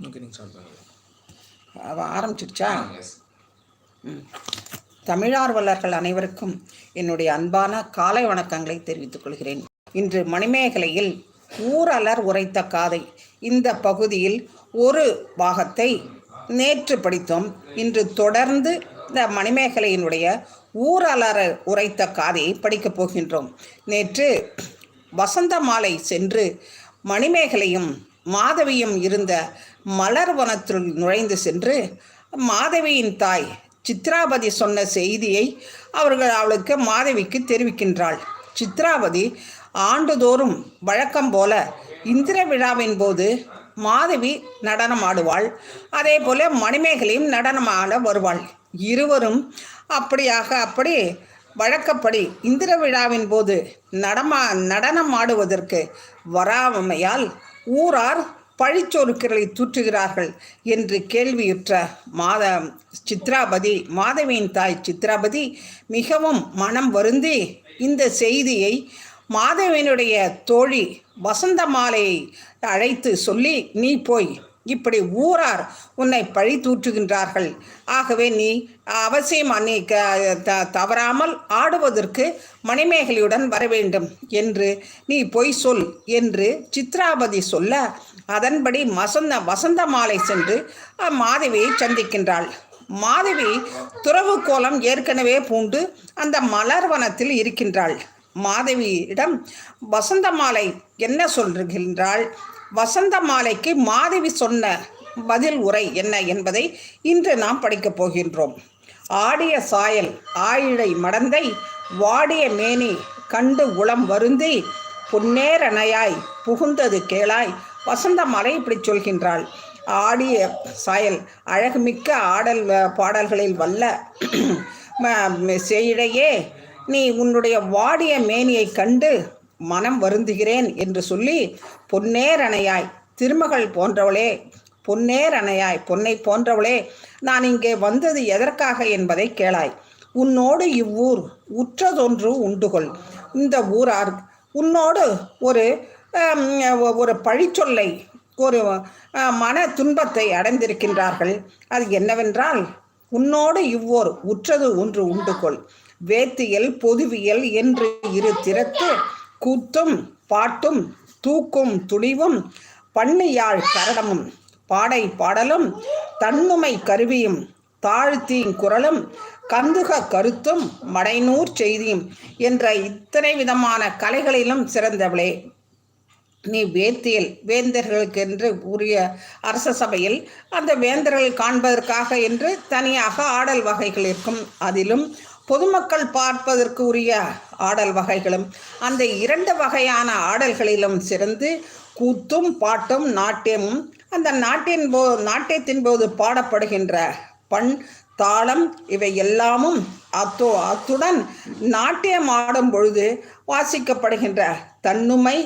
Okay நீங்கள் start பண்ணுங்க. அவ ஆரம்பிச்சிடுச்சா? எஸ் தமிழார்வலர்கள் அனைவருக்கும் என்னுடைய அன்பான காலை வணக்கங்களை தெரிவித்துக் கொள்கிறேன். இன்று மணிமேகலையில் ஊரலர் உரைத்த காதை இந்த பகுதியில் ஒரு பாகத்தை நேற்று படித்தோம். இன்று தொடர்ந்து இந்த மணிமேகலையினுடைய ஊரலர் உரைத்த காதையை படிக்கப் போகின்றோம். நேற்று வசந்த மாலை சென்று மணிமேகலையும் மாதவியும் இருந்த மலர் வனத்தில் நுழைந்து சென்று மாதவியின் தாய் சித்ராபதி சொன்ன செய்தியை அவர்கள் அவளுக்கு மாதவிக்கு தெரிவிக்கின்றாள். சித்ராபதி ஆண்டுதோறும் வழக்கம் போல இந்திர விழாவின் போது மாதவி நடனம் ஆடுவாள். அதே போல மணிமேகலையும் நடனமாட வருவாள். இருவரும் அப்படியாக அப்படி வழக்கப்படி இந்திர விழாவின் போது நடமா நடனம் ஆடுவதற்கு வராமையால் ஊரார் பழிச்சொருக்களை தூற்றுகிறார்கள் என்று கேள்வியுற்ற மாத சித்ராபதி மாதவியின் தாய் சித்ராபதி மிகவும் மனம் வருந்தி இந்த செய்தியை மாதவியினுடைய தோழி வசந்தமாலையை அழைத்து சொல்லி நீ போய் இப்படி ஊரார் உன்னை பழி தூற்றுகின்றார்கள். ஆகவே நீ அவசியம் நீ க- த- தவறாமல் ஆடுவதற்கு மணிமேகலையுடன் வர வேண்டும். என்று நீ பொய் சொல் என்று சித்ராபதி சொல்ல அதன்படி வசந்த வசந்த மாலை சென்று மாதவியை சந்திக்கின்றாள். மாதவி துறவு கோலம் ஏற்கனவே பூண்டு அந்த மலர் வனத்தில் இருக்கின்றாள். மாதவியிடம் வசந்த மாலை என்ன சொல்கின்றாள்? வசந்த மாலைக்கு மாதவி சொன்ன பதில் உரை என்ன என்பதை இன்று நாம் படிக்கப் போகின்றோம். ஆடிய சாயல் ஆயிழை மடந்தை வாடிய மேனி கண்டு உளம் வருந்தி புன்னேரணையாய் புகுந்தது கேளாய் வசந்த மலை இப்படி சொல்கின்றாள். ஆடிய சாயல் அழகுமிக்க ஆடல் பாடல்களில் வல்ல ம- நீ உன்னுடைய வாடிய மேனியை கண்டு மனம் வருந்துகிறேன் என்று சொல்லி பொன்னேரணையாய் திருமகள் போன்றவளே பொன்னேரணையாய் பொன்னை போன்றவளே நான் இங்கே வந்தது எதற்காக என்பதை கேளாய். உன்னோடு இவ்வூர் உற்றதொன்று உண்டுகொள். இந்த ஊரார் உன்னோடு ஒரு ஒரு பழிச்சொல்லை ஒரு மன துன்பத்தை அடைந்திருக்கின்றார்கள். அது என்னவென்றால் உன்னோடு இவ்வோர் உற்றது ஒன்று உண்டுகொள். வேத்தியல் பொதுவியல் என்று இரு திறத்து கூத்தும் பாட்டும் தூக்கும் துணிவும் பண்ணியாள் சரணமும் பாடை பாடலும் தன்னுமை கருவியும் தாழ்த்தீங் குரலும் கந்துக கருத்தும் மடைநூர் செய்தியும் என்ற இத்தனை விதமான கலைகளிலும் சிறந்தவளே. நீ வேத்தியல் வேந்தர்களுக்கென்று உரிய அரச சபையில் அந்த வேந்தர்கள் காண்பதற்காக என்று தனியாக ஆடல் வகைகள் இருக்கும். அதிலும் பொதுமக்கள் பார்ப்பதற்கு உரிய ஆடல் வகைகளும் அந்த இரண்டு வகையான ஆடல்களிலும் சிறந்து கூத்தும் பாட்டும் நாட்டியமும் அந்த நாட்டின் போ நாட்டியத்தின் போது பாடப்படுகின்ற பண் தாளம் இவை எல்லாமும் அத்தோ அத்துடன் நாட்டியம் ஆடும் பொழுது வாசிக்கப்படுகின்ற தன்னுமை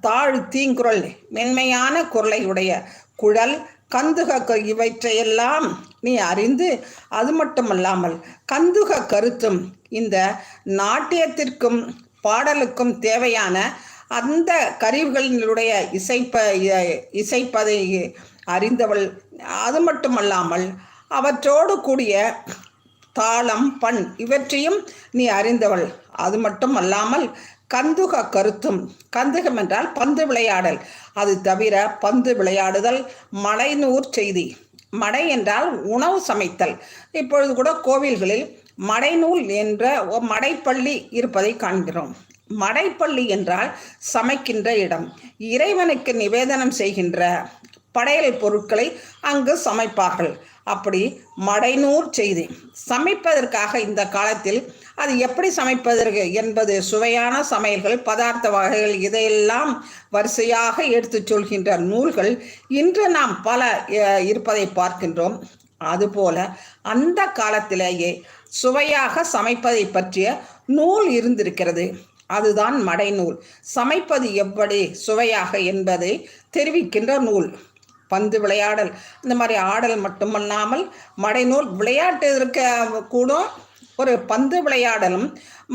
தாழ் தீங்குரல் மென்மையான குரலையுடைய குழல் கந்துக இவற்றையெல்லாம் நீ அறிந்து அது மட்டுமல்லாமல் கந்துக கருத்தும் இந்த நாட்டியத்திற்கும் பாடலுக்கும் தேவையான அந்த கருவிகளினுடைய இசைப்ப இ- இசைப்பதை அறிந்தவள். அது மட்டுமல்லாமல் அவற்றோடு கூடிய தாளம் பண் இவற்றையும் நீ அறிந்தவள். அது மட்டும் அல்லாமல் கந்துக கருத்தும் கந்துகம் என்றால் பந்து விளையாடல். அது தவிர பந்து விளையாடுதல் மலைநூர் செய்தி. மடை என்றால் உணவு சமைத்தல். இப்பொழுது கூட கோவில்களில் மடைநூல் என்ற மடைப்பள்ளி இருப்பதை காண்கிறோம். மடைப்பள்ளி என்றால் சமைக்கின்ற இடம். இறைவனுக்கு நிவேதனம் செய்கின்ற படையல் பொருட்களை அங்கு சமைப்பார்கள். அப்படி மடைநூர் செய்தி. சமைப்பதற்காக இந்த காலத்தில் அது எப்படி சமைப்பதற்கு என்பது சுவையான சமையல்கள் பதார்த்த வகைகள் இதையெல்லாம் வரிசையாக எடுத்துச் சொல்கின்ற நூல்கள் இன்று நாம் பல இருப்பதை பார்க்கின்றோம். அதுபோல அந்த காலத்திலேயே சுவையாக சமைப்பதை பற்றிய நூல் இருந்திருக்கிறது. அதுதான் மடைநூல் சமைப்பது எப்படி சுவையாக என்பதை தெரிவிக்கின்ற நூல். பந்து விளையாடல். இந்த மாதிரி ஆடல் மட்டுமல்லாமல் மடைநூல் விளையாட்டு இருக்க கூட ஒரு பந்து விளையாடலும்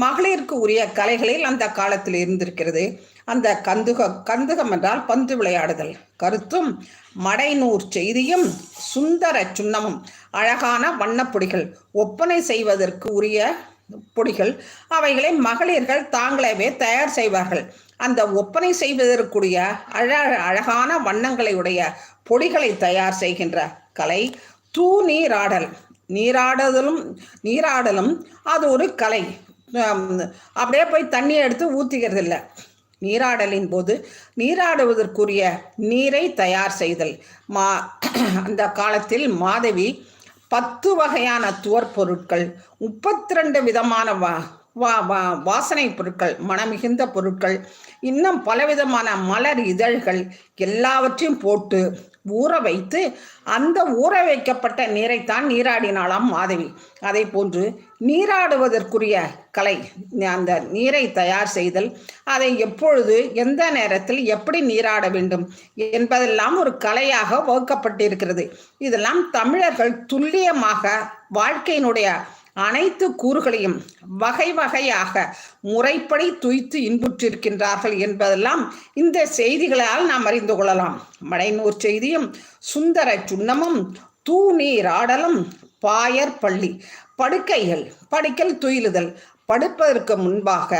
மகளிருக்கு உரிய கலைகளில் அந்த காலத்தில் இருந்திருக்கிறது. அந்த கந்துக கந்துகம் என்றால் பந்து விளையாடுதல். கருத்தும் மடைநூர் செய்தியும் சுந்தர சுண்ணமும் அழகான வண்ணப்பொடிகள் ஒப்பனை செய்வதற்கு உரிய பொடிகள் அவைகளை மகளிர்கள் தாங்களவே தயார் செய்வார்கள். அந்த ஒப்பனை செய்வதற்குரிய அழ அழகான வண்ணங்களை உடைய பொடிகளை தயார் செய்கின்ற கலை தூ நீராடல் நீராடுதலும் நீராடலும் அது ஒரு கலை. அப்படியே போய் தண்ணியை எடுத்து ஊற்றிக்கிறது இல்லை நீராடலின் போது நீராடுவதற்குரிய நீரை தயார் செய்தல். மா அந்த காலத்தில் மாதவி பத்து வகையான துவர் பொருட்கள் முப்பத்தி ரெண்டு விதமான வா வா வா வாசனை பொருட்கள் மனமிகுந்த பொருட்கள் இன்னும் பலவிதமான மலர் இதழ்கள் எல்லாவற்றையும் போட்டு ஊற வைத்து அந்த ஊற வைக்கப்பட்ட நீரைத்தான் நீராடினாலாம் மாதவி. அதை போன்று நீராடுவதற்குரிய கலை அந்த நீரை தயார் செய்தல் அதை எப்பொழுது எந்த நேரத்தில் எப்படி நீராட வேண்டும் என்பதெல்லாம் ஒரு கலையாக வகுக்கப்பட்டிருக்கிறது. இதெல்லாம் தமிழர்கள் துல்லியமாக வாழ்க்கையினுடைய அனைத்து கூறுகளையும் வகை வகையாக முறைப்படி துய்த்து இன்புற்றிருக்கின்றார்கள் என்பதெல்லாம் இந்த செய்திகளால் நாம் அறிந்து கொள்ளலாம். மடைநூர் செய்தியும் சுந்தர சுண்ணமும் தூநீர் ஆடலும் பாயர் பள்ளி படுக்கைகள் படுக்கல் துயிலுதல் படுப்பதற்கு முன்பாக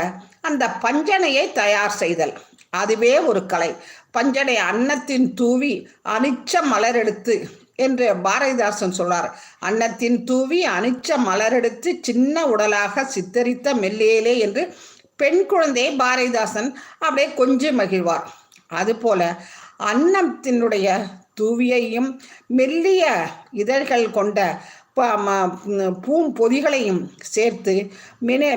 அந்த பஞ்சனையை தயார் செய்தல். அதுவே ஒரு கலை. பஞ்சனை அன்னத்தின் தூவி அனிச்ச மலர் எடுத்து என்று பாரதிதாசன் சொல்றார் அன்னத்தின் தூவி அனிச்ச மலரெடுத்து சின்ன உடலாக சித்தரித்த மெல்லேலே என்று பெண் குழந்தையை பாரதிதாசன் அப்படியே கொஞ்சம் மகிழ்வார். அதுபோல அன்னத்தினுடைய தூவியையும் மெல்லிய இதழ்கள் கொண்ட பூம்பொதிகளையும் சேர்த்து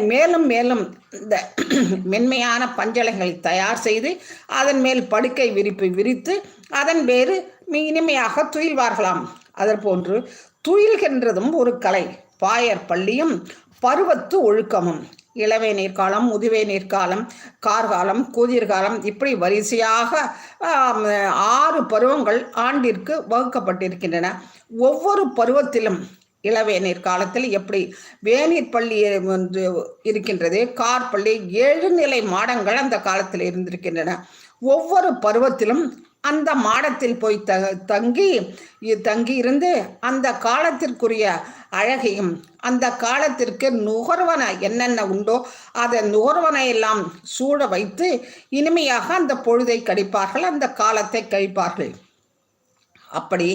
மேலும் மேலும் இந்த மென்மையான பஞ்சலைகளை தயார் செய்து அதன் மேல் படுக்கை விரிப்பு விரித்து அதன் வேறு இனிமையாக துயில்வார்களாம். அதற்போன்று துயில்கின்றதும் ஒரு கலை. பாயர் பள்ளியும் பருவத்து ஒழுக்கமும். இளவே நீர்காலம் முதுவே நீர்காலம் கார்காலம் கூதிர்காலம் இப்படி வரிசையாக ஆறு பருவங்கள் ஆண்டிற்கு வகுக்கப்பட்டிருக்கின்றன. ஒவ்வொரு பருவத்திலும் இளவேநீர் காலத்தில் எப்படி வேநீர் பள்ளி இருக்கின்றது கார் பள்ளி ஏழு நிலை மாடங்கள் அந்த காலத்தில் இருந்திருக்கின்றன. ஒவ்வொரு பருவத்திலும் அந்த மாடத்தில் போய் த தங்கி தங்கி இருந்து அந்த காலத்திற்குரிய அழகையும் அந்த காலத்திற்கு நுகர்வன என்னென்ன உண்டோ அதை நுகர்வனையெல்லாம் சூட வைத்து இனிமையாக அந்த பொழுதை கழிப்பார்கள் அந்த காலத்தை கழிப்பார்கள். அப்படி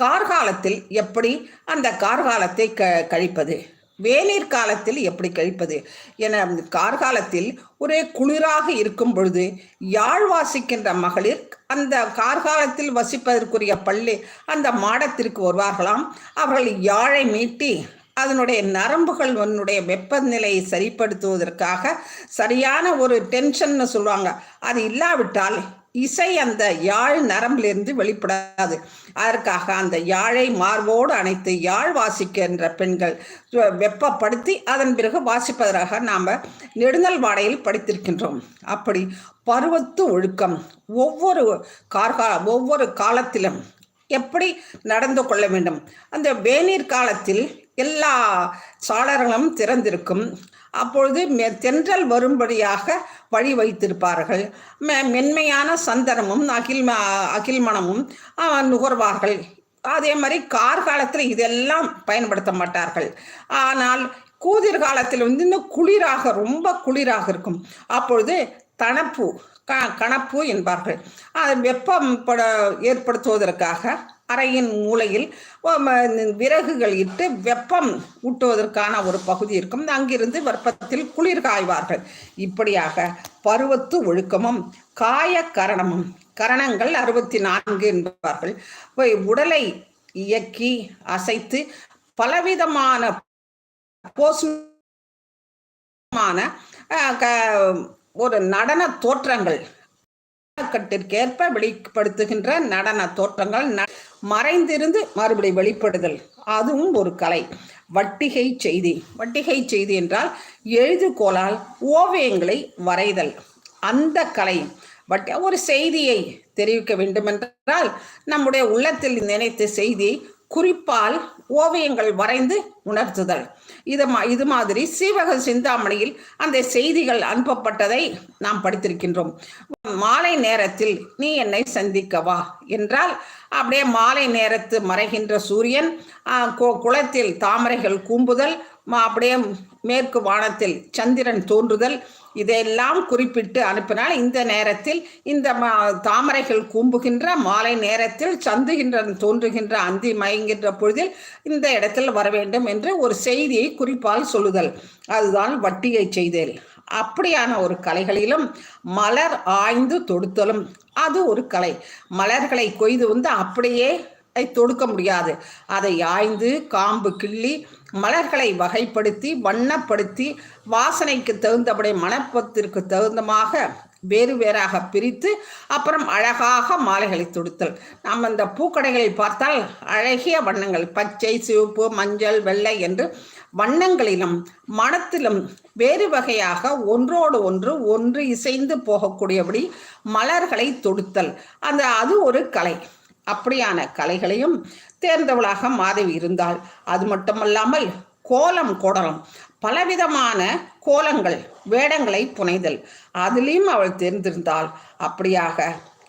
கார்காலத்தில் எப்படி அந்த கார்காலத்தை க கழிப்பது? வேநீர் காலத்தில் எப்படி கழிப்பது? என கார்காலத்தில் ஒரே குளிராக இருக்கும் பொழுது யாழ் வாசிக்கின்ற மகளிர் அந்த கார்காலத்தில் வசிப்பதற்குரிய பள்ளி அந்த மாடத்திற்கு வருவார்களாம். அவர்கள் யாழை மீட்டி அதனுடைய நரம்புகள் உன்னுடைய வெப்பநிலையை சரிப்படுத்துவதற்காக சரியான ஒரு டென்ஷன்னு சொல்லுவாங்க. அது இல்லாவிட்டால் இசை அந்த யாழ் நரம்பிலிருந்து வெளிப்படாது. அதற்காக அந்த யாழை மார்போடு அணைத்து யாழ் வாசிக்கின்ற பெண்கள் வெப்பப்படுத்தி அதன் பிறகு வாசிப்பதற்காக நாம் நெடுநல் வாடையில் படித்திருக்கின்றோம். அப்படி பருவத்து ஒழுக்கம் ஒவ்வொரு கார்கா ஒவ்வொரு காலத்திலும் எப்படி நடந்து கொள்ள வேண்டும்? அந்த வேநீர் காலத்தில் எல்லா சாளர்களும் திறந்திருக்கும். அப்பொழுது தென்றல் வரும்படியாக வழி வைத்திருப்பார்கள். மென்மையான சந்தனமும் அகில் அகில்மணமும் நுகர்வார்கள். அதே மாதிரி கார்காலத்தில் இதெல்லாம் பயன்படுத்த மாட்டார்கள். ஆனால் கூதிர் காலத்தில் வந்து இன்னும் குளிராக ரொம்ப குளிராக இருக்கும். அப்பொழுது தனப்பு க கணப்பு என்பார்கள். வெப்பம் பட ஏற்படுத்துவதற்காக அறையின் மூலையில் விறகுகள் இட்டு வெப்பம் ஊட்டுவதற்கான ஒரு பகுதி இருக்கும். அங்கிருந்து வெப்பத்தில் குளிர் காய்வார்கள். இப்படியாக பருவத்து ஒழுக்கமும் காய கரணமும் கரணங்கள் அறுபத்தி நான்கு என்பார்கள் உடலை இயக்கி அசைத்து பலவிதமான போசமான ஒரு நடன தோற்றங்கள். கட்டிற்கேற்ப வெளிப்படுத்துகின்ற நடன தோற்றங்கள் மறைந்திருந்து மறுபடி வெளிப்படுதல். அதுவும் ஒரு கலை. வட்டிகை செய்தி. வட்டிகை செய்தி என்றால் எழுதுகோளால் ஓவியங்களை வரைதல். அந்த கலை. பட் ஒரு செய்தியை தெரிவிக்க வேண்டுமென்றால் நம்முடைய உள்ளத்தில் நினைத்த செய்தி குறிப்பால் ஓவியங்கள் வரைந்து உணர்த்துதல். இது மா இது மாதிரி சீவக சிந்தாமணியில் அந்த செய்திகள் அனுப்பப்பட்டதை நாம் படித்திருக்கின்றோம். மாலை நேரத்தில் நீ என்னை சந்திக்கவா என்றால் அப்படியே மாலை நேரத்து மறைகின்ற சூரியன் குளத்தில் தாமரைகள் கூம்புதல் அப்படியே மேற்கு வானத்தில் சந்திரன் தோன்றுதல் இதையெல்லாம் குறிப்பிட்டு அனுப்பினால் இந்த நேரத்தில் இந்த தாமரைகள் கூம்புகின்ற மாலை நேரத்தில் சந்துகின்ற தோன்றுகின்ற அந்தி மயங்கின்ற பொழுதில் இந்த இடத்தில் வர வேண்டும் என்று ஒரு செய்தியை குறிப்பால் சொல்லுதல். அதுதான் வட்டியை செய்தல். அப்படியான ஒரு கலைகளிலும் மலர் ஆய்ந்து தொடுத்தலும். அது ஒரு கலை. மலர்களை கொய்து வந்து அப்படியே தொடுக்க முடியாது. அதை ஆய்ந்து காம்பு கிள்ளி மலர்களை வகைப்படுத்தி வண்ணப்படுத்தி வாசனைக்கு தகுந்தபடி மணப்பத்திற்கு தகுந்தமாக வேறு வேறாக பிரித்து அப்புறம் அழகாக மாலைகளை தொடுத்தல். நம்ம இந்த பூக்கடைகளில் பார்த்தால் அழகிய வண்ணங்கள் பச்சை சிவப்பு மஞ்சள் வெள்ளை என்று வண்ணங்களிலும் மனத்திலும் வேறு வகையாக ஒன்றோடு ஒன்று ஒன்று இசைந்து போகக்கூடியபடி மலர்களை தொடுத்தல். அந்த அது ஒரு கலை. அப்படியான கலைகளையும் தேர்ந்தவளாக மாதவி இருந்தால் அது மட்டுமல்லாமல் கோலம் கோடலம். பலவிதமான கோலங்கள் வேடங்களை புனைதல். அதிலையும் அவள் தேர்ந்திருந்தாள். அப்படியாக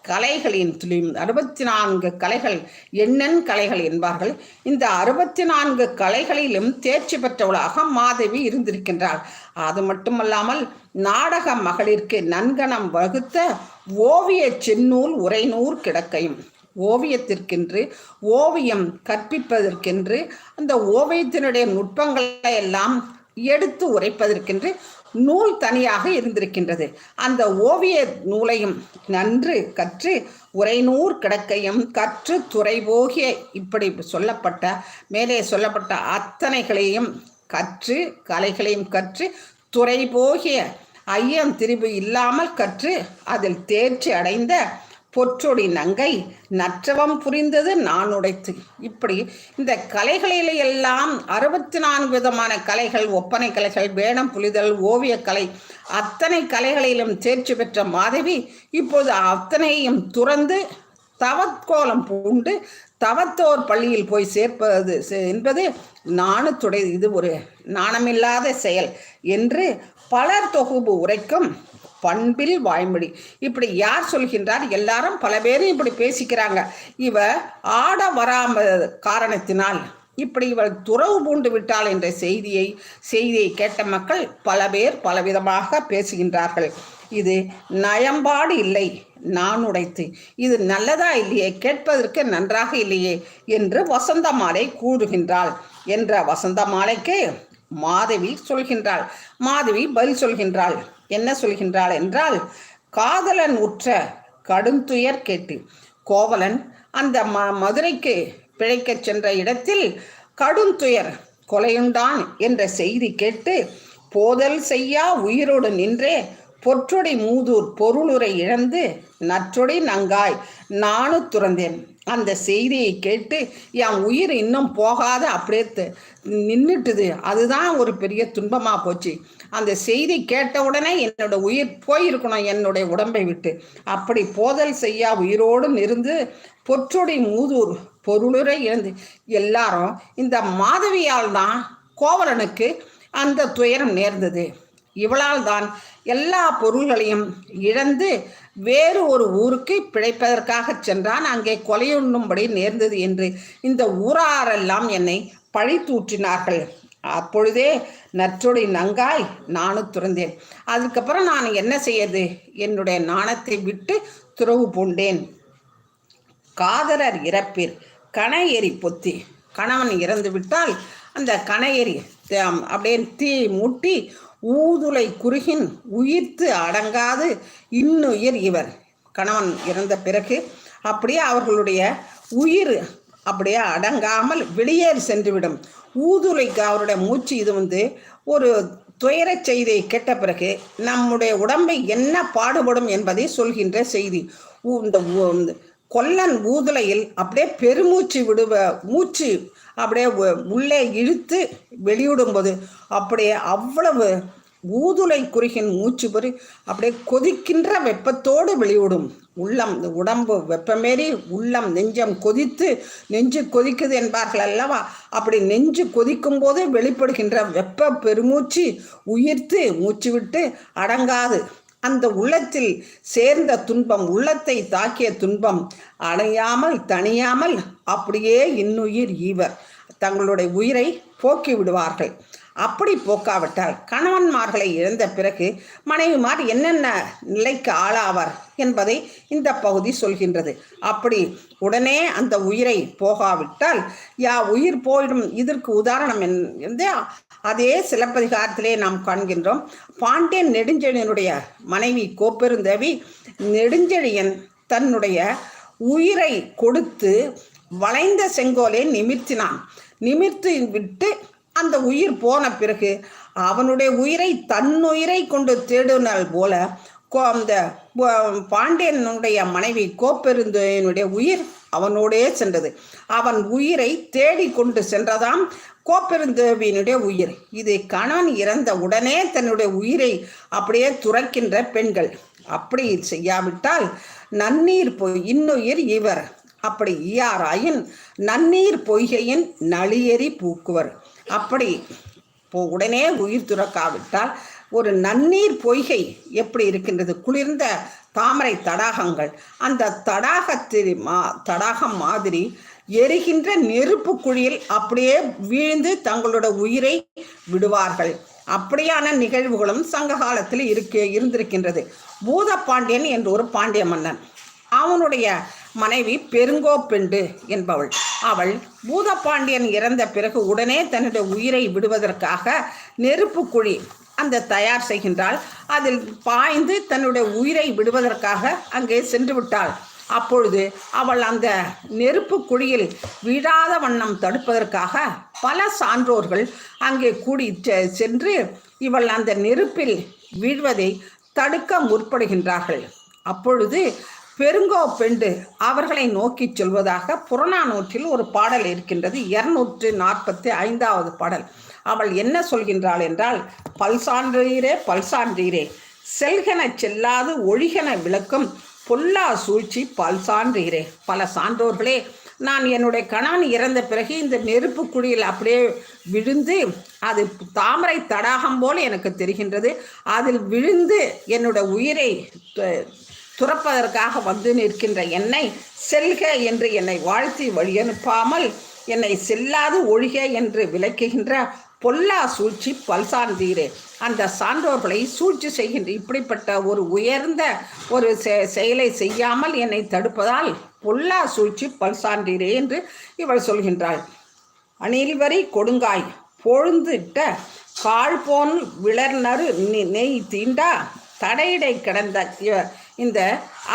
கலைகளின் துளியும் அறுபத்தி நான்கு கலைகள் என்னென் கலைகள் என்பார்கள். இந்த அறுபத்தி நான்கு கலைகளிலும் தேர்ச்சி பெற்றவளாக மாதவி இருந்திருக்கின்றாள். அது மட்டுமல்லாமல் நாடக மகளிருக்கு நன்கணம் வகுத்த ஓவிய செந்நூல் உரைநூறு கிடக்கையும் ஓவியத்திற்கென்று ஓவியம் கற்பிப்பதற்கென்று அந்த ஓவியத்தினுடைய நுட்பங்களை எல்லாம் எடுத்து உரைப்பதற்கென்று நூல் தனியாக இருந்திருக்கின்றது. அந்த ஓவிய நூலையும் நன்று கற்று உரைநூர் கிடக்கையும் கற்று துறை போகிய இப்படி சொல்லப்பட்ட மேலே சொல்லப்பட்ட அத்தனைகளையும் கற்று கலைகளையும் கற்று துறை போகிய ஐயம் திரிபு இல்லாமல் கற்று அதில் தேர்ச்சி அடைந்த பொற்றொடி நங்கை நற்றவம் புரிந்தது நான் உடைத்து. இப்படி இந்த கலைகளில எல்லாம் அறுபத்தி நான்கு விதமான கலைகள் ஒப்பனை கலைகள் வேடம் புலிதல் ஓவியக்கலை அத்தனை கலைகளிலும் தேர்ச்சி பெற்ற மாதவி இப்போது அத்தனையும் துறந்து தவக்கோலம் பூண்டு தவத்தோர் பள்ளியில் போய் சேர்ப்பது என்பது நாணத்துடைய இது ஒரு நாணமில்லாத செயல் என்று பலர் தொகுப்பு உரைக்கும் பண்பில் வாய்மொழி. இப்படி யார் சொல்கின்றார்? எல்லாரும் பல பேரும் இப்படி பேசிக்கிறாங்க. இவ ஆட வராம காரணத்தினால் இப்படி இவள் துறவு பூண்டு விட்டாள் என்ற செய்தியை செய்தியை கேட்ட மக்கள் பல பேர் பலவிதமாக பேசுகின்றார்கள். இது நயம்பாடு இல்லை நான் உடைத்து. இது நல்லதா இல்லையே? கேட்பதற்கு நன்றாக இல்லையே? என்று வசந்த மாலை கூறுகின்றாள். என்ற வசந்த மாலைக்கு மாதவி சொல்கின்றாள். மாதவி பதில் சொல்கின்றாள். என்ன சொல்கின்றாள் என்றால் காதலன் உற்ற கடும் துயர் கேட்டு கோவலன் அந்த ம மதுரைக்கு பிழைக்கச் சென்ற இடத்தில் கடும் துயர் கொலையுண்டான் என்ற செய்தி கேட்டு போதல் செய்யா உயிரோடு நின்றே பொற்றொடி மூதூர் பொருளுரை இழந்து நற்றொடி நங்காய் நானும் துறந்தேன். அந்த செய்தியை கேட்டு என் உயிர் இன்னும் போகாத அப்படியே நின்றுட்டுது அதுதான் ஒரு பெரிய துன்பமாக போச்சு. அந்த செய்தி கேட்ட உடனே என்னோட உயிர் போயிருக்கணும் என்னுடைய உடம்பை விட்டு. அப்படி போதல் செய்யா உயிரோடு இருந்து பொற்றொடி மூதூர் பொருளுரை இழந்து. எல்லாரும் இந்த மாதவியால் தான் கோவலனுக்கு அந்த துயரம் நேர்ந்தது. இவளால் தான் எல்லா பொருள்களையும் இழந்து வேறு ஒரு ஊருக்கு பிழைப்பதற்காக சென்றான். அங்கே கொலையுண்ணும்படி நேர்ந்தது என்று இந்த ஊராரெல்லாம் என்னை பழி தூற்றினார்கள் அப்பொழுதே நற்றொடி நங்காய் நானும் துறந்தேன். அதுக்கப்புறம் நான் என்ன செய்யறது? என்னுடைய நாணத்தை விட்டு துறவு பூண்டேன். காதலர் இறப்பீர் கண பொத்தி. கணவன் இறந்து விட்டால் அந்த கணையெறி அப்படியே தீ மூட்டி ஊதுலை குறுகின் உயிர்த்து அடங்காது இன்னுயிர் இவர். கணவன் இறந்த பிறகு அப்படியே அவர்களுடைய உயிர் அப்படியே அடங்காமல் வெளியேறி சென்றுவிடும். ஊதுலைக்கு அவருடைய மூச்சு இது வந்து ஒரு துயரச் செய்தியை கேட்ட பிறகு நம்முடைய உடம்பை என்ன பாடுபடும் என்பதை சொல்கின்ற செய்தி. இந்த கொல்லன் ஊதுலையில் அப்படியே பெருமூச்சு விடுவ மூச்சு அப்படியே உள்ளே இழுத்து வெளியிடும்போது அப்படியே அவ்வளவு ஊதுலை குறுகின் மூச்சு பெறி அப்படியே கொதிக்கின்ற வெப்பத்தோடு வெளியிடும். உள்ளம் உடம்பு வெப்பமேறி உள்ளம் நெஞ்சம் கொதித்து நெஞ்சு கொதிக்குது என்பார்கள் அல்லவா? அப்படி நெஞ்சு கொதிக்கும் போது வெளிப்படுகின்ற வெப்ப பெருமூச்சு உயிர்த்து மூச்சு விட்டு அடங்காது. அந்த உள்ளத்தில் சேர்ந்த துன்பம் உள்ளத்தை தாக்கிய துன்பம் அணையாமல் தணியாமல் அப்படியே இன்னுயிர் ஈவர். தங்களுடைய உயிரை போக்கி விடுவார்கள். அப்படி போக்காவிட்டால் கணவன்மார்களை இழந்த பிறகு மனைவிமார் என்னென்ன நிலைக்கு ஆளாவார் என்பதை இந்த பகுதி சொல்கின்றது. அப்படி உடனே அந்த உயிரை போகாவிட்டால் யா உயிர் போயிடும் இதற்கு உதாரணம் என் அதே சிலப்பதிகாரத்திலே நாம் காண்கின்றோம். பாண்டியன் நெடுஞ்செழியனுடைய மனைவி கோப்பெருந்தேவி நெடுஞ்செழியன் தன்னுடைய உயிரை கொடுத்து வளைந்த செங்கோலை நிமிர்த்தினான். நிமிர்த்தி விட்டு அந்த உயிர் போன பிறகு அவனுடைய உயிரை தன்னுயிரை கொண்டு தேடினால் போல அந்த பாண்டியனுடைய மனைவி கோப்பெருந்தையனுடைய உயிர் அவனோடே சென்றது. அவன் உயிரை தேடி கொண்டு சென்றதாம். கோப்பெருந்தேவியினுடைய உயிர். இது கணவன் இறந்த உடனே தன்னுடைய உயிரை அப்படியே துறக்கின்ற பெண்கள். அப்படி செய்யாவிட்டால் நன்னீர் பொய் இன்னுயிர் இவர். அப்படி ஈயாராயின் நன்னீர் பொய்கையின் நளியறி பூக்குவர். அப்படி உடனே உயிர் துறக்காவிட்டால் ஒரு நன்னீர் பொய்கை எப்படி இருக்கின்றது? குளிர்ந்த தாமரை தடாகங்கள். அந்த தடாகத்தில் மா தடாகம் மாதிரி எரிகின்ற நெருப்பு குழியில் அப்படியே வீழ்ந்து தங்களோட உயிரை விடுவார்கள். அப்படியான நிகழ்வுகளும் சங்க காலத்தில் இருக்கு இருந்திருக்கின்றது. பூத பாண்டியன் என்ற ஒரு பாண்டிய மன்னன். அவனுடைய மனைவி பெருங்கோப்பெண்டு என்பவள். அவள் பூதப்பாண்டியன் இறந்த பிறகு உடனே தன்னுடைய உயிரை விடுவதற்காக நெருப்பு குழி அந்த தயார் செய்கின்றாள். அதில் பாய்ந்து தன்னுடைய உயிரை விடுவதற்காக அங்கே சென்று விட்டாள். அப்பொழுது அவள் அந்த நெருப்பு குழியில் விழாத வண்ணம் தடுப்பதற்காக பல சான்றோர்கள் அங்கே கூடி சென்று இவள் அந்த நெருப்பில் வீழ்வதை தடுக்க முற்படுகின்றார்கள். அப்பொழுது பெருங்கோ பெண்டு அவர்களை நோக்கி சொல்வதாக புறநானூற்றில் ஒரு பாடல் இருக்கின்றது. இருநூற்று நாற்பத்தி ஐந்தாவது பாடல். அவள் என்ன சொல்கின்றாள் என்றால் பல்சான்றீரே பல்சான்றீரே செல்கன செல்லாது ஒழிகன விளக்கும் பொல்லா சூழ்ச்சி பல் சான்றீரே பல சான்றோர்களே நான் என்னுடைய கணவன் இறந்த பிறகு இந்த நெருப்பு குழியில் அப்படியே விழுந்து அது தாமரை தடாகம் போல் எனக்கு தெரிகின்றது. அதில் விழுந்து என்னோட உயிரை துறப்பதற்காக வந்து நிற்கின்ற என்னை செல்க என்று என்னை வாழ்த்தி வழியனுப்பாமல் என்னை செல்லாது ஒழிக என்று விளக்குகின்ற பொல்லா சூழ்ச்சி பல்சார்ந்தீரே அந்த சான்றோர்களை சூழ்ச்சி செய்கின்ற இப்படிப்பட்ட ஒரு உயர்ந்த ஒரு செயலை செய்யாமல் என்னை தடுப்பதால் பொல்லா சூழ்ச்சி பல்சான்றீரே என்று இவள் சொல்கின்றாள். அணில்வரி கொடுங்காய். பொழுந்துட்ட கால் போன் விளர்நறு நெய் தீண்டா. தடையிடை கிடந்த இந்த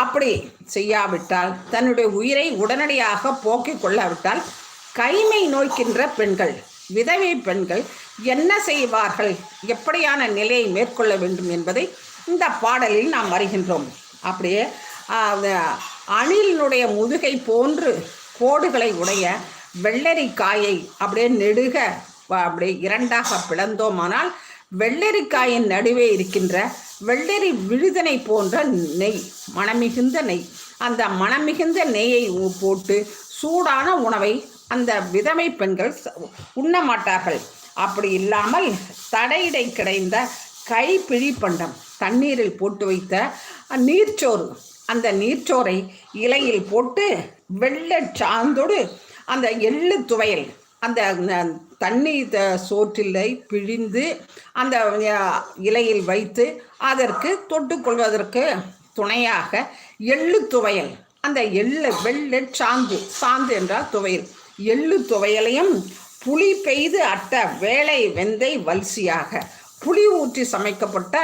அப்படி செய்யாவிட்டால் தன்னுடைய உயிரை உடனடியாக போக்கிக் கொள்ளாவிட்டால் கைமை நோய்க்கின்ற பெண்கள் விதவை பெண்கள் என்ன செய்வார்கள்? எப்படியான நிலையை மேற்கொள்ள வேண்டும் என்பதை இந்த பாடலில் நாம் அறிகின்றோம். அப்படியே அணிலினுடைய முதுகை போன்று கோடுகளை உடைய வெள்ளரிக்காயை அப்படியே நெடுக அப்படியே இரண்டாக பிளந்தோமானால் வெள்ளரிக்காயின் நடுவே இருக்கின்ற வெள்ளரி விழுதனை போன்ற நெய் மனமிகுந்த நெய் அந்த மனமிகுந்த நெய்யை போட்டு சூடான உணவை அந்த விதவை பெண்கள் உண்ண மாட்டார்கள் அப்படி இல்லாமல் தடையிடை கிடைந்த கைப்பிழி பண்டம் தண்ணீரில் போட்டு வைத்த நீர்ச்சோறு அந்த நீர்ச்சோரை இலையில் போட்டு வெள்ளை சாந்தோடு அந்த எள்ளு துவையல் அந்த தண்ணி சோற்றிலை பிழிந்து அந்த இலையில் வைத்து அதற்கு தொட்டுக்கொள்வதற்கு துணையாக எள்ளு துவையல். அந்த எள்ளு வெள்ளை சாந்து சாந்து என்றால் துவையல். எள்ளு துவையலையும் புளி பெய்து அட்ட வேலை வெந்தை வல்சியாக. புளி ஊற்றி சமைக்கப்பட்ட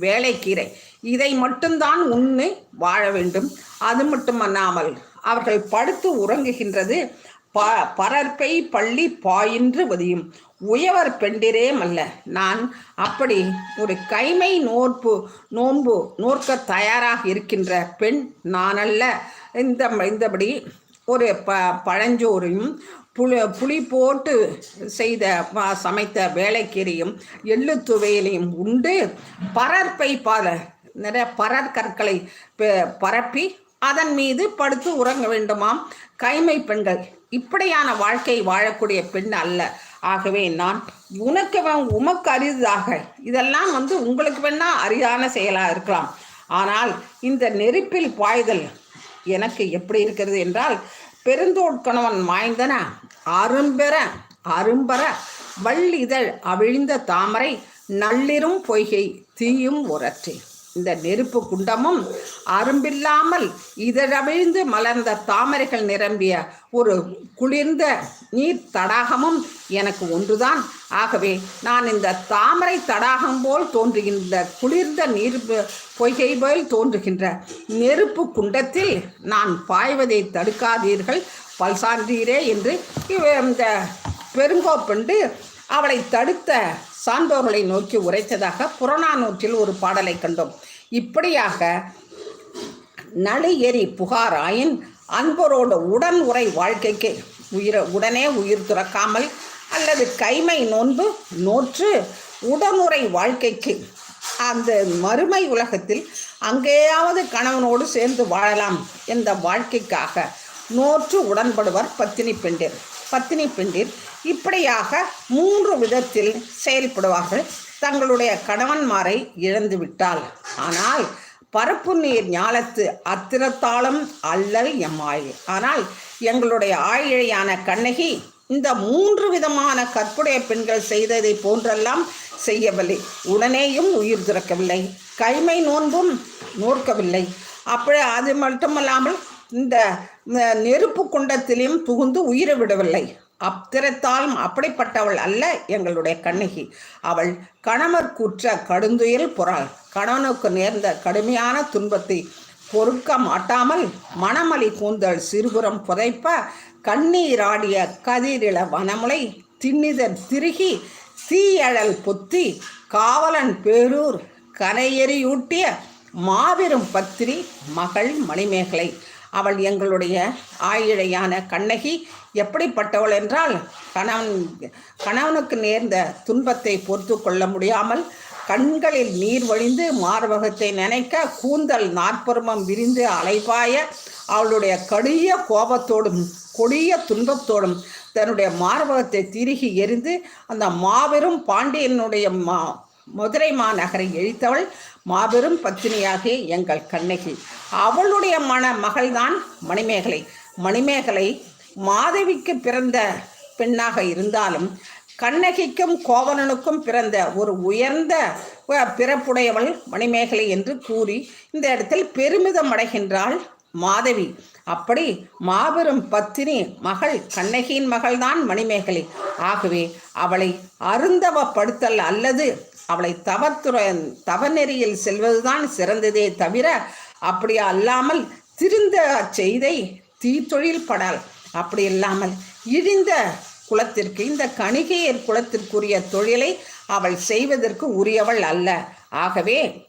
வேலைக்கீரை. இதை மட்டும்தான் உண்ணு வாழ வேண்டும். அது மட்டுமல்லாமல் அவர்கள் படுத்து உறங்குகின்றது ப பரற்பை பள்ளி பாயின்று வதியும். உயவர் பெண்டிரே மல்ல. நான் அப்படி ஒரு கைமை நோற்பு நோன்பு நோற்க தயாராக இருக்கின்ற பெண் நானல்ல. இந்த இந்தபடி ஒரு ப பழஞ்சோறையும் புளி புளி போட்டு செய்த சமைத்த வேலைக்கீரையும் எள்ளு துவையிலையும் உண்டு. பரற்பை பால நிறைய பரற்கற்களை பரப்பி அதன் மீது படுத்து உறங்க வேண்டுமாம். கைமை பெண்கள் இப்படியான வாழ்க்கை வாழக்கூடிய பெண் அல்ல. ஆகவே நான் உனக்கு உமக்கு அரிதாக. இதெல்லாம் வந்து உங்களுக்கு வேணா அரிதான செயலாக இருக்கலாம். ஆனால் இந்த நெருப்பில் பாய்தல் எனக்கு எப்படி இருக்கிறது என்றால் பெருந்தோட்கணவன் வாய்ந்தன அரும்பெற அரும்பெற வள்ளிதழ் அவிழ்ந்த தாமரை நள்ளிரும் பொய்கை தீயும் உரற்றே. இந்த நெருப்பு குண்டமும் அரும்பில்லாமல் இதழவிழ்ந்து மலர்ந்த தாமரைகள் நிரம்பிய ஒரு குளிர்ந்த நீர் தடாகமும் எனக்கு ஒன்றுதான். ஆகவே நான் இந்த தாமரை தடாகம் போல் தோன்றுகின்ற குளிர்ந்த நீர் பொய்கை போல் தோன்றுகின்ற நெருப்பு குண்டத்தில் நான் பாய்வதை தடுக்காதீர்கள். பல்சான்றீரே என்று இந்த பெருங்கோப்பண்டு அவளை தடுத்த சான்றோர்களை நோக்கி உரைத்ததாக புறநானூற்றில் ஒரு பாடலை கண்டோம். இப்படியாக நடு எரி புகாராயின் அன்பரோடு உடன் உரை வாழ்க்கைக்கு உயிர உடனே உயிர் துறக்காமல் அல்லது கைமை நோன்பு நோற்று உடனுரை வாழ்க்கைக்கு அந்த மறுமை உலகத்தில் அங்கேயாவது கணவனோடு சேர்ந்து வாழலாம் என்ற வாழ்க்கைக்காக நோற்று உடன்படுவர் பத்தினி பெண்டிர். பத்தினி பெண்டிர் இப்படியாக மூன்று விதத்தில் செயல்படுவார்கள். தங்களுடைய கணவன்மாரை இழந்து விட்டால். ஆனால் பரப்பு நீர் ஞாலத்து அத்திரத்தாளம் அல்லல் எம்மாய் ஆனால் எங்களுடைய ஆயிழையான கண்ணகி இந்த மூன்று விதமான கற்புடைய பெண்கள் செய்ததை போன்றெல்லாம் செய்யவில்லை. உடனேயும் உயிர் திறக்கவில்லை. கைமை நோன்பும் நோற்கவில்லை. அப்படி அது மட்டுமல்லாமல் இந்த நெருப்பு குண்டத்திலையும் புகுந்து உயிரை விடவில்லை. அத்திரத்தாலும் அப்படிப்பட்டவள் அல்ல எங்களுடைய கண்ணகி. அவள் கணவர் குற்ற கடுந்துயில் புறாள். கணவனுக்கு நேர்ந்த கடுமையான துன்பத்தை பொறுக்க மாட்டாமல் மணமலி கூந்தல் சிறுபுறம் புதைப்ப கண்ணீராடிய கதிரிள வனமுலை திண்ணிதர் திருகி தீயழல் பொத்தி காவலன் பேரூர் கரையெறியூட்டிய மாபெரும் பத்திரி மகள் மணிமேகலை. அவள் எங்களுடைய ஆயிழையான கண்ணகி எப்படிப்பட்டவள் என்றால் கணவன் கணவனுக்கு நேர்ந்த துன்பத்தை பொறுத்து கொள்ள முடியாமல் கண்களில் நீர் வழிந்து மார்பகத்தை நினைக்க கூந்தல் நாற்பருமம் விரிந்து அலைபாய அவளுடைய கடிய கோபத்தோடும் கொடிய துன்பத்தோடும் தன்னுடைய மார்பகத்தை திருகி எரிந்து அந்த மாபெரும் பாண்டியனுடைய மா மதுரை மாநகரை எழித்தவள் மாபெரும் பத்தினியாகிய எங்கள் கண்ணகி. அவளுடைய மன மகள்தான் மணிமேகலை. மணிமேகலை மாதவிக்கு பிறந்த பெண்ணாக இருந்தாலும் கண்ணகிக்கும் கோவலனுக்கும் பிறந்த ஒரு உயர்ந்த பிறப்புடையவள் மணிமேகலை என்று கூறி இந்த இடத்தில் பெருமிதம் அடைகின்றாள் மாதவி. அப்படி மாபெரும் பத்தினி மகள் கண்ணகியின் மகள்தான் மணிமேகலை. ஆகவே அவளை அருந்தவப்படுத்தல் அல்லது அவளை தவத்துற தவநெறியில் செல்வதுதான் சிறந்ததே தவிர அப்படி அல்லாமல் திருந்த செய்தை தீத்தொழில் படால். அப்படி இல்லாமல் இழிந்த குலத்திற்கு இந்த கணிகையர் குலத்திற்குரிய தொழிலை அவள் செய்வதற்கு உரியவள் அல்ல. ஆகவே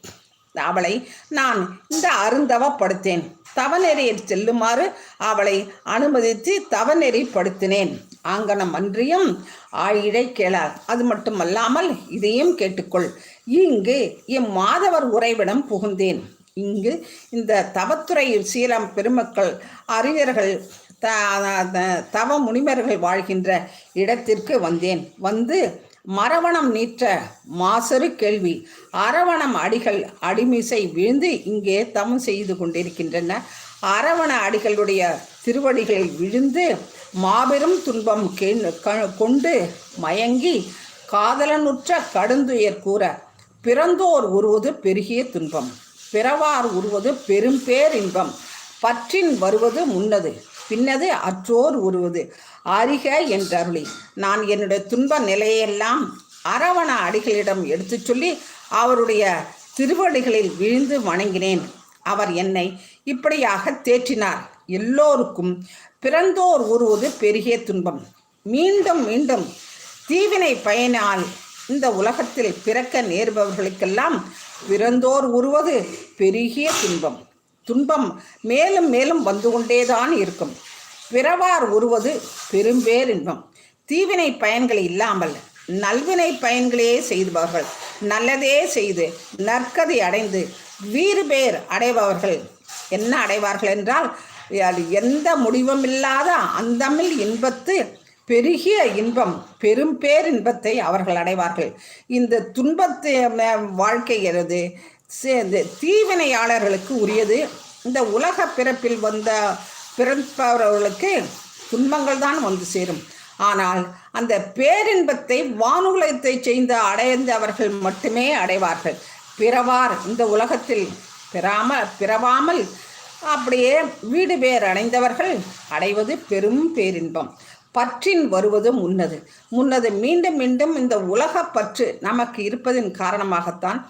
அவளை நான் இந்த அருந்தவப்படுத்தேன். தவநெறியில் செல்லுமாறு அவளை அனுமதித்து தவநெறிப்படுத்தினேன். ஆங்கனம் அன்றியும் ஆயிழை கேளார். அது மட்டுமல்லாமல் இதையும் கேட்டுக்கொள். இங்கு இம்மாதவர் உறைவிடம் புகுந்தேன். இங்கு இந்த தவத்துறை சீலம் பெருமக்கள் அறிஞர்கள் த த- தவ முனிவர்கள் வாழ்கின்ற இடத்திற்கு வந்தேன். வந்து மரவணம் நீற்ற மாசரு கேள்வி. அரவணம் அடிகள் அடிமிசை விழுந்து இங்கே தவம் செய்து கொண்டிருக்கின்றன. அரவண அடிகளுடைய திருவடிகளில் விழுந்து மாபெரும் துன்பம் க- கொண்டு மயங்கி காதலனுற்ற கடுந்துயர் கூற பிறந்தோர் உருவது பெருகிய துன்பம் பிறவார் உருவது பெரும் பேரின்பம் பற்றின் வருவது முன்னது பின்னது அற்றோர் உருவது அறிக என்றருளி. நான் என்னுடைய துன்ப நிலையெல்லாம் அரவண அடிகளிடம் எடுத்துச் சொல்லி அவருடைய திருவடிகளில் விழுந்து வணங்கினேன். அவர் என்னை இப்படியாக தேற்றினார். எல்லோருக்கும் பிறந்தோர் உருவது பெருகிய துன்பம். மீண்டும் மீண்டும் தீவினை பயனால் இந்த உலகத்தில் பிறக்க நேர்பவர்களுக்கெல்லாம் பிறந்தோர் உருவது பெருகிய துன்பம். துன்பம் மேலும் மேலும் வந்து கொண்டேதான் இருக்கும். பிறவார் உருவது பெரும்பேரின்பம் தீவினை பயன்கள் இல்லாமல் நல்வினை பயன்களே செய்தவர்கள் நல்லதே செய்து நற்கதி அடைந்து வீறு பேர் அடைபவர்கள் என்ன அடைவார்கள் என்றால் அது எந்த முடிவும் இல்லாத அந்தமில் இன்பத்து பெருகிய இன்பம் பெரும் பேரின்பத்தை அவர்கள் அடைவார்கள். இந்த துன்பத்தை வாழ்க்கை வாழ்க்கைகிறது தீவினையாளர்களுக்கு உரியது. இந்த உலக பிறப்பில் வந்த பிறப்பவர்களுக்கு துன்பங்கள் தான் வந்து சேரும். ஆனால் அந்த பேரின்பத்தை வானுலகத்தை செய்த அடைந்தவர்கள் மட்டுமே அடைவார்கள். பிறவார் இந்த உலகத்தில் பெறாம பிறவாமல் அப்படியே வீடு பேர் அடைந்தவர்கள் அடைவது பெரும் பேரின்பம். பற்றின் வருவது முன்னது. முன்னது மீண்டும் மீண்டும் இந்த உலக பற்று நமக்கு இருப்பதின் காரணமாகத்தான்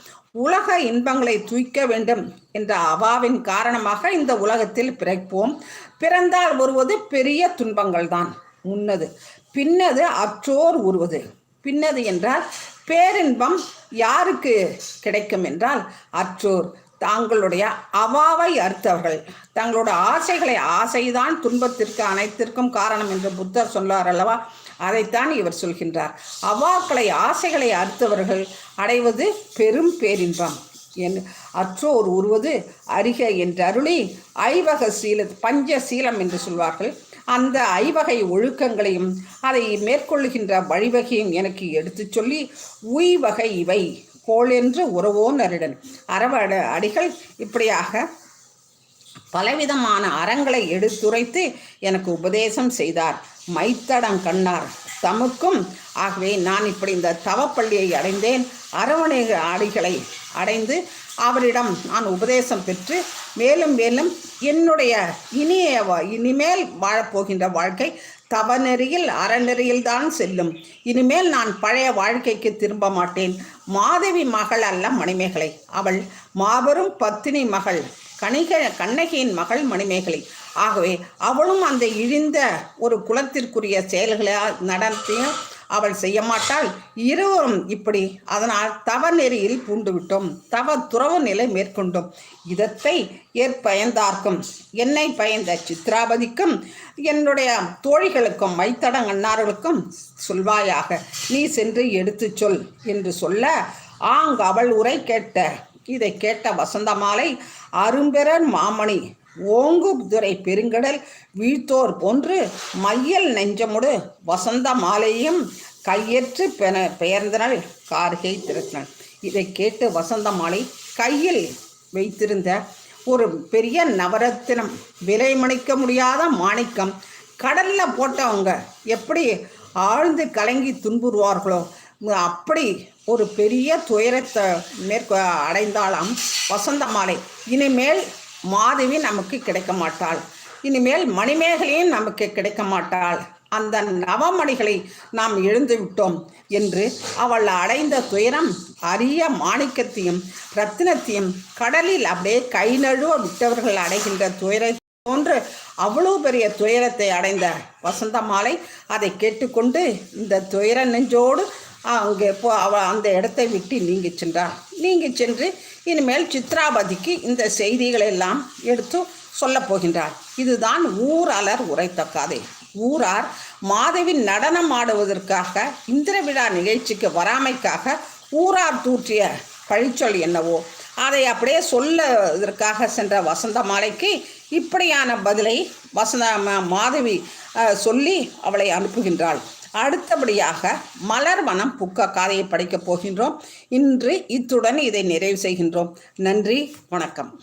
உலக இன்பங்களை தூய்க்க வேண்டும் என்ற அவாவின் காரணமாக இந்த உலகத்தில் பிறப்போம். பிறந்தால் வருவது பெரிய துன்பங்கள் தான் முன்னது. பின்னது அற்றோர் உருவது. பின்னது என்றால் பேரின்பம் யாருக்கு கிடைக்கும் என்றால் அற்றோர். தாங்களுடைய அவாவை அறுத்தவர்கள். தங்களோட ஆசைகளை ஆசைதான் துன்பத்திற்கு அனைத்திற்கும் காரணம் என்று புத்தர் சொன்னார் அல்லவா? அதைத்தான் இவர் சொல்கின்றார். அவாக்களை ஆசைகளை அறுத்தவர்கள் அடைவது பெரும் பேரின்பம். என் அற்றோர் உருவது அறிக என்று அருளி ஐவக சீல பஞ்ச சீலம் என்று சொல்வார்கள். அந்த ஐவகை ஒழுக்கங்களையும் அதை மேற்கொள்ளுகின்ற வழிவகையும் எனக்கு எடுத்துச் சொல்லி உய்வகை இவை. கோள் என்று உறவோ நரிடன். அரவ அடிகள் இப்படியாக பலவிதமான அறங்களை எடுத்துரைத்து எனக்கு உபதேசம் செய்தார். மைத்தடம் கண்ணார் தமக்கும் ஆகவே நான் இப்படி இந்த தவப்பள்ளியை அடைந்தேன். அரவணை ஆடிகளை அடைந்து அவரிடம் நான் உபதேசம் பெற்று மேலும் மேலும் என்னுடைய இனிய வா- இனிமேல் வாழப்போகின்ற வாழ்க்கை தவநெறியில் அறநெறியில் தான் செல்லும். இனிமேல் நான் பழைய வாழ்க்கைக்கு திரும்ப மாட்டேன். மாதவி மகள் அல்ல மணிமேகலை. அவள் மாபெரும் பத்தினி மகள் கணிக கண்ணகியின் மகள் மணிமேகலை. ஆகவே அவளும் அந்த இழிந்த ஒரு குலத்திற்குரிய செயல்களை நடத்தியும் அவள் செய்ய மாட்டாள் இருவரும் இப்படி அதனால் தவ நெறியில் பூண்டுவிட்டோம். தவ துறவு நிலை மேற்கொண்டோம். இதத்தை ஏற்பயந்தார்க்கும் என்னை பயந்த சித்ராபதிக்கும் என்னுடைய தோழிகளுக்கும் மைத்தடங்கண்ணார்களுக்கும் சொல்வாயாக நீ சென்று எடுத்துச் சொல் என்று சொல்ல ஆங் அவள் உரை கேட்ட இதை கேட்ட வசந்தமாலை அரும்பெறன் மாமணி ஓங்கு துரை பெருங்கடல் வீழ்த்தோர் போன்று மையல் நெஞ்சமுடு வசந்த மாலையும் கையற்று பென பெயர்ந்தனள் கார்கை திருத்தனள். இதை கேட்டு வசந்த மாலை கையில் வைத்திருந்த ஒரு பெரிய நவரத்தினம் விலை மணிக்க முடியாத மாணிக்கம் கடல்ல போட்டவங்க எப்படி ஆழ்ந்து கலங்கி துன்புறுவார்களோ அப்படி ஒரு பெரிய துயரத்தை மேற்கொ அடைந்தாலாம் வசந்த மாலை. இனிமேல் மாதவி நமக்கு கிடைக்க மாட்டாள் இனிமேல் மணிமேகலையும் நமக்கு கிடைக்க மாட்டாள் அந்த நவமணிகளை நாம் எழுந்து விட்டோம் என்று அவள் அடைந்த துயரம் அரிய மாணிக்கத்தையும் ரத்தினத்தையும் கடலில் அப்படியே கை நழுவ விட்டவர்கள் அடைகின்ற துயரை போன்று அவ்வளவு பெரிய துயரத்தை அடைந்த வசந்த மாலை அதை கேட்டுக்கொண்டு இந்த துயர நெஞ்சோடு அங்கே போ அவ அந்த இடத்தை விட்டு நீங்கி சென்றார் நீங்கி சென்று இனிமேல் சித்ராபதிக்கு இந்த செய்திகளை எல்லாம் எடுத்து சொல்லப் போகின்றார். இதுதான் ஊராளர் உரைத்த கதை. ஊரார் மாதவி நடனம் ஆடுவதற்காக இந்திர விழா நிகழ்ச்சிக்கு வராமைக்காக ஊரார் தூற்றிய பழிச்சொல் என்னவோ அதை அப்படியே சொல்லதற்காக சென்ற வசந்த மாலைக்கு இப்படியான பதிலை வசந்த மாதவி சொல்லி அவளை அனுப்புகின்றாள். அடுத்தபடியாக மலர் வனம் புக்க காதையை படிக்கப் போகின்றோம். இன்று இத்துடன் இதை நிறைவு செய்கின்றோம். நன்றி வணக்கம்.